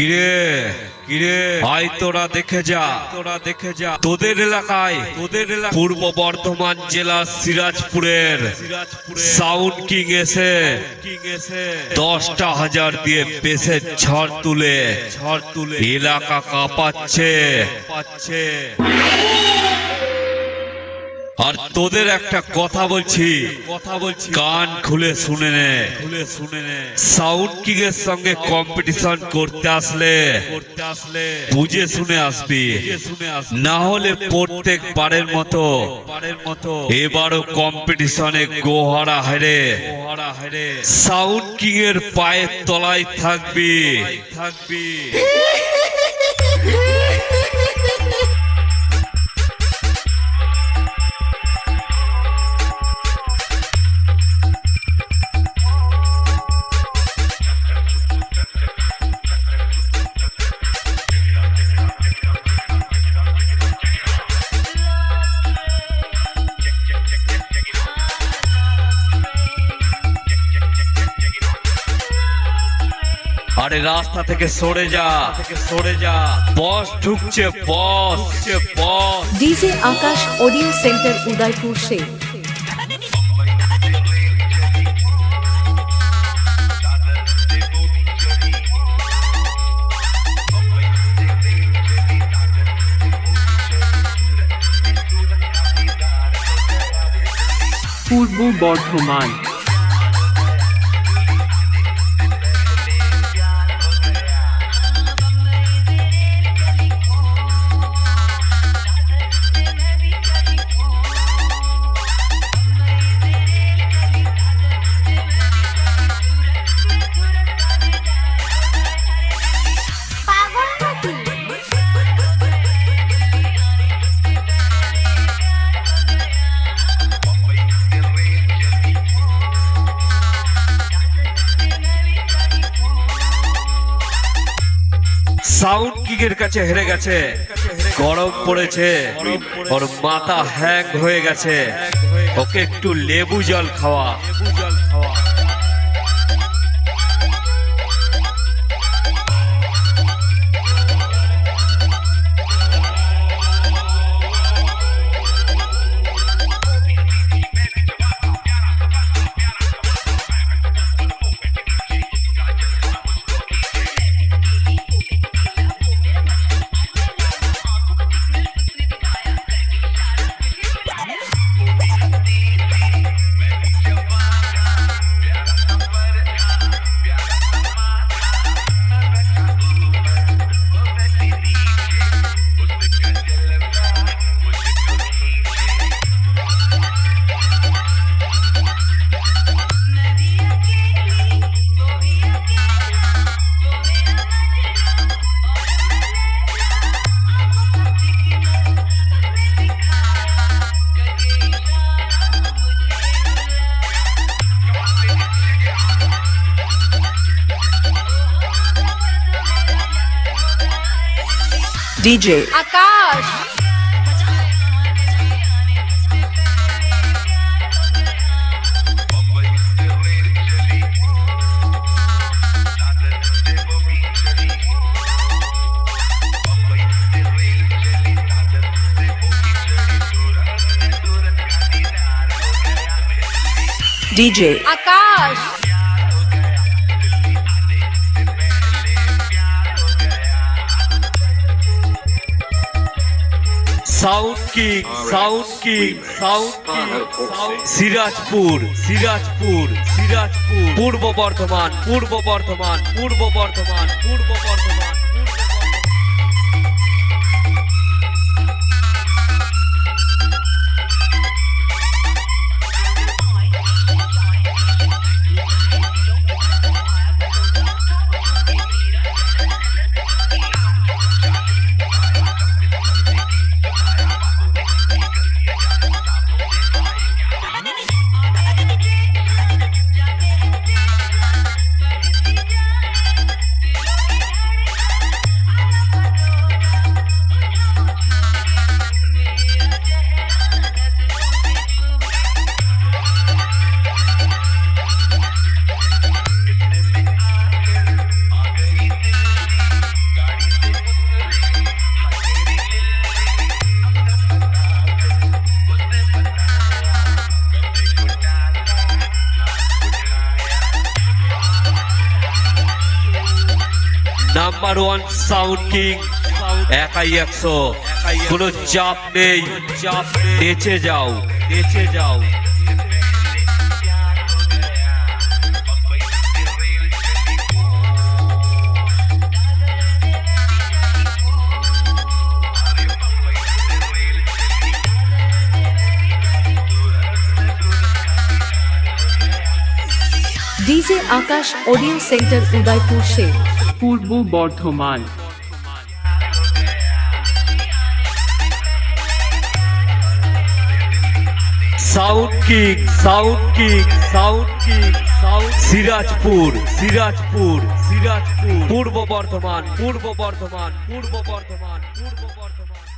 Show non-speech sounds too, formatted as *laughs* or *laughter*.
কিরে? কিরে? আয় তোরা দেখে যা। তোরা দেখে যা। তোদের এলাকায় তোদের এলাকা পূর্ব বর্ধমান জেলার সিরাজপুরের সাউন্ড কিং এসে দশটা হাজার দিয়ে পেসের ঝড় তুলে ঝড় তুলে এলাকা কাঁপাচ্ছে। পাচ্ছে আর তোদের একটা কথা বলছি। কথা বলছি কান খুলে শুনে নে। খুলে শুনে নে সাউন্ড কিং এর সঙ্গে কম্পিটিশন করতে আসলে করতে আসলে বুঝে শুনে আসবি। শুনে আসবি না হলে প্রত্যেক বারের মতো বারের মতো এবারও কম্পিটিশনে গোহারা হেরে। গোহারা হেরে সাউন্ড কিং এর পায়ের তলায় থাকবি থাকবি। *laughs* আরে রাস্তা থেকে সরে যা থেকে সরে যা। বস ঢুকছে বস ঢুকছে boss. DJ Akash audio centre Udaypur সে। পূর্ব বর্ধমান। সাউন্ড কিকের কাছে হেরে গেছে। গরম পড়েছে, ওর মাথা হ্যাং হয়ে গেছে। ওকে একটু লেবু জল খাওয়া লেবু জল খাওয়া। DJ Akash DJ Akash south king south king south কি সিরাজপুর সিরাজপুর সিরাজপুর। পূর্ব বর্ধমান পূর্ব Bardhaman Purba Bardhaman Purba Bardhaman. Number one sound king একাই একশো। কোনো চাপ নেই। চাপ নেচে যাও। নেচে যাও। DJ Akash audio centre Udaypur সে Purba Bardhaman. South kick south kick south kick south Sirajpur Sirajpur Sirajpur Purba Bardhaman Purba Bardhaman Purba Bardhaman Purba Bardhaman